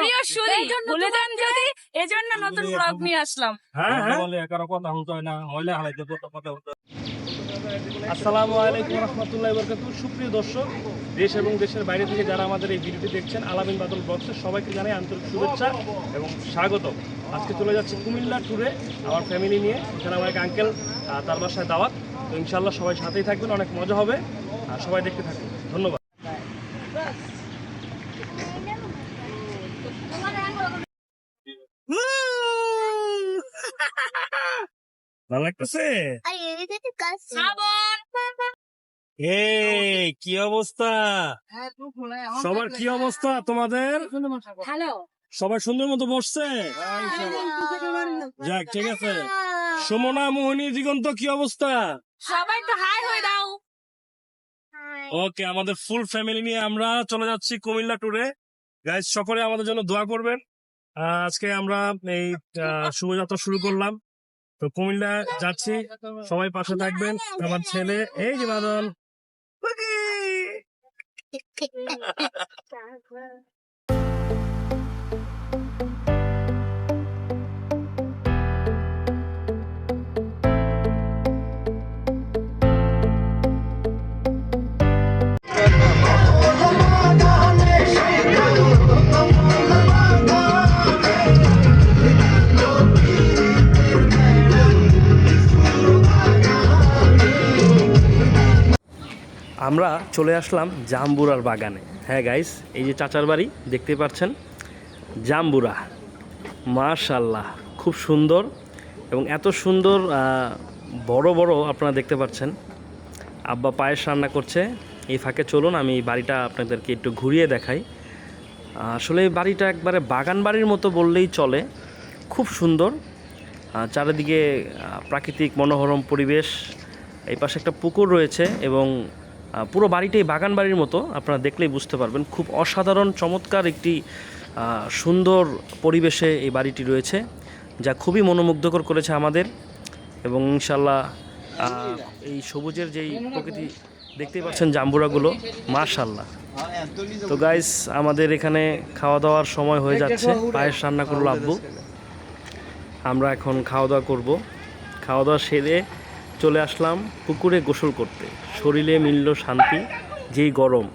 প্রিয় সুরি ভুলে যান যদি এজন্য নতুন ব্লগ নিয়ে আসলাম। হ্যাঁ হ্যাঁ। বলে একারো কথা হতো না হইলে হারাইতে কথা কথা হতো। আসসালামু আলাইকুম রহমতুল্লাহ বরকাত সুপ্রিয় দর্শক দেশ এবং দেশের বাইরে থেকে যারা আমাদের এই ভিডিওটি দেখছেন আলামিন বাদল ব্লগসের সবাইকে জানাই আন্তরিক শুভেচ্ছা এবং স্বাগত। আজকে চলে যাচ্ছি কুমিল্লা ট্যুরে আমার ফ্যামিলি নিয়ে এখানে আমার এক আঙ্কেল তার বাসায় দাওয়াত। তো ইনশাল্লাহ সবাই সাথেই থাকবেন অনেক মজা হবে। আর সবাই দেখতে থাকবেন। ধন্যবাদ। ভালো লাগতেছে? এই কি অবস্থা? সবার কি অবস্থা তোমাদের? সবাই সুন্দর মতো বসছে? যাক ঠিক আছে। সুমনা মোহিনী দিগন্ত কি অবস্থা? সবাই তো হাই হয়ে দাও। ওকে আমাদের ফুল ফ্যামিলি নিয়ে আমরা চলে যাচ্ছি কুমিল্লা ট্যুরে গাইজ সকলে আমাদের জন্য দোয়া করবেন। আহ, আজকে আমরা এই আহ, শুভযাত্রা শুরু করলাম। তো কুমিল্লা যাচ্ছি। সবাই পাশে থাকবেন। আমার ছেলে এই যে বাদল। আমরা চলে আসলাম জাম্বুরার বাগানে। হ্যাঁ গাইস এই যে চাচার বাড়ি, দেখতে পাচ্ছেন? জাম্বুরা। মাশাল্লাহ খুব সুন্দর এবং এত সুন্দর বড় বড় আপনারা দেখতে পাচ্ছেন। আব্বা পায়েস রান্না করছে। এই ফাঁকে চলুন, আমি বাড়িটা আপনাদেরকে একটু ঘুরিয়ে দেখাই। আসলে এই বাড়িটা একবারে বাগান বাড়ির মতো বললেই চলে। খুব সুন্দর। চারিদিকে প্রাকৃতিক মনোহরম পরিবেশ। এই পাশে একটা পুকুর রয়েছে এবং পুরো বাড়িটাই বাগান বাড়ির মতো, আপনারা দেখলেই বুঝতে পারবেন। খুব অসাধারণ, চমৎকার একটি সুন্দর পরিবেশে এই বাড়িটি রয়েছে, যা খুবই মনোমুগ্ধকর করেছে আমাদের এবং ইনশাল্লাহ এই সবুজের যেই প্রকৃতি দেখতেই পাচ্ছেন জাম্বুরাগুলো মাশাল্লাহ তো গাইস আমাদের এখানে খাওয়া দাওয়ার সময় হয়ে যাচ্ছে। পায়েস রান্না করল আব্বু। আমরা এখন খাওয়া দাওয়া করব। খাওয়া দাওয়া সেরে চলে আসলাম পুকুরে গোসল করতে। শরীরে মিলল শান্তি, যেই গরম।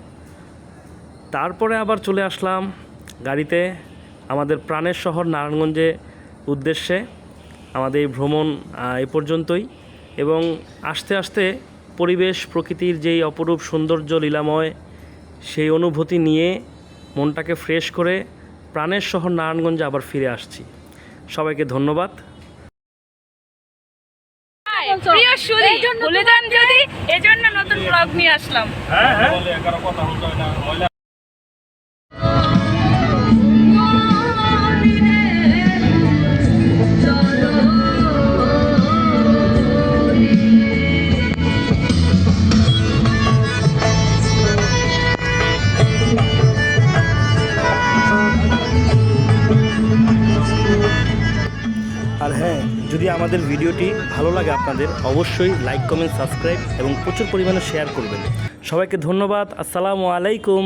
তারপরে আবার চলে আসলাম গাড়িতে, আমাদের প্রাণের শহর নারায়ণগঞ্জে উদ্দেশ্যে। আমাদের এই ভ্রমণ এ পর্যন্তই। এবং আস্তে আস্তে পরিবেশ, প্রকৃতির যেই অপরূপ সৌন্দর্য, লীলাময়, সেই অনুভূতি নিয়ে মনটাকে ফ্রেশ করে প্রাণের শহর নারায়ণগঞ্জে আবার ফিরে আসছি। সবাইকে ধন্যবাদ। প্রিয় সুরি বলে যান যদি এজন্য নতুন ব্লগ নিয়ে আসলাম। বলে একারো আর হ্যাঁ যদি আমাদের ভিডিওটি ভালো লাগে আপনাদের, অবশ্যই লাইক কমেন্ট সাবস্ক্রাইব এবং প্রচুর পরিমাণে শেয়ার করবেন। সবাইকে ধন্যবাদ, আসসালামু আলাইকুম।